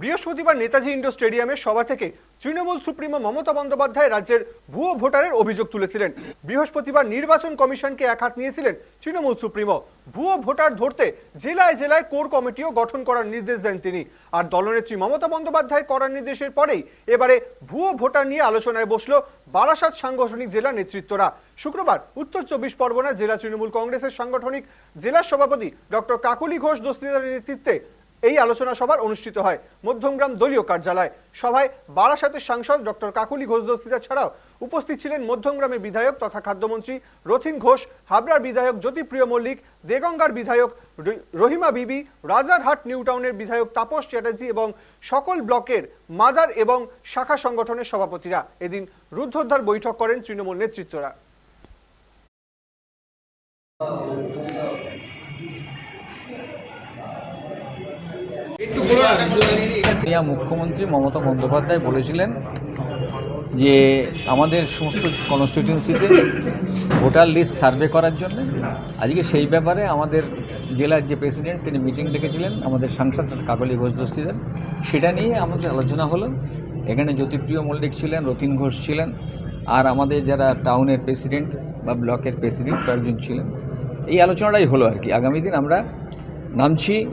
বৃহস্পতিবার নেতাজি ইন্ডোর স্টেডিয়ামে সভা থেকে তৃণমূল সুপ্রিমো মমতা বন্দ্যোপাধ্যায় রাজ্যের ভুয়ো ভোটারের অভিযোগ তুলেছিলেন। বৃহস্পতিবার নির্বাচন কমিশনকে এক হাত নিয়েছিলেন তৃণমূল সুপ্রিমো। ভুয়ো ভোটার ধরতে জেলায় জেলায় কোর কমিটিও গঠন করার নির্দেশ দেন তিনি। আর দলনেত্রী মমতা বন্দ্যোপাধ্যায় করার নির্দেশের পরেই এবারে ভুয়ো ভোটার নিয়ে আলোচনায় বসল বারাসাত সাংগঠনিক জেলা নেতৃত্বরা। শুক্রবার উত্তর চব্বিশ পরগনা জেলা তৃণমূল কংগ্রেসের সাংগঠনিক জেলা সভাপতি ডক্টর কাকুলি ঘোষ দস্তিদারের নেতৃত্বে এই আলোচনা সভার অনুষ্ঠিত হয়। মধ্যমগ্রাম দলীয় কার্যালয় সভায় বারাসাতের সাংসদ ডক্টর কাকুলি ঘোষ দস্তিদার ছাড়াও উপস্থিত ছিলেন মধ্যমগ্রামের বিধায়ক তথা খাদ্যমন্ত্রী রথিন ঘোষ, হাবড়ার বিধায়ক জ্যোতিপ্রিয় মল্লিক, দেগঙ্গার বিধায়ক রহিমা বিবি, রাজারহাট নিউ টাউনের বিধায়ক তাপস চ্যাটার্জি এবং সকল ব্লকের মাদার এবং শাখা সংগঠনের সভাপতিরা। এদিন রুদ্ধোদ্ধার বৈঠক করেন তৃণমূল নেতৃত্বরা। মুখ্যমন্ত্রী মমতা বন্দ্যোপাধ্যায় বলেছিলেন যে আমাদের সমস্ত কনস্টিটিউন্সিতে ভোটার লিস্ট সার্ভে করার জন্য। আজকে সেই ব্যাপারে আমাদের জেলার যে প্রেসিডেন্ট তিনি মিটিং ডেকেছিলেন, আমাদের সাংসদ কাকলি ঘোষ দস্তিদার সেটা নিয়ে আমাদের আলোচনা হলো। এখানে জ্যোতিপ্রিয় মল্লিক ছিলেন, রতিন ঘোষ ছিলেন, আর আমাদের যারা টাউনের প্রেসিডেন্ট বা ব্লকের প্রেসিডেন্ট কয়েকজন ছিলেন। এই আলোচনাটাই হলো আর কি। আগামী দিন আমরা নামছি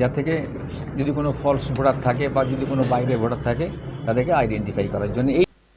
যা থেকে যদি কোনো ফলস ভোটার থাকে বা যদি কোনো বাইরে ভোটার থাকে, তাদেরকে আইডেন্টিফাই করার জন্য এই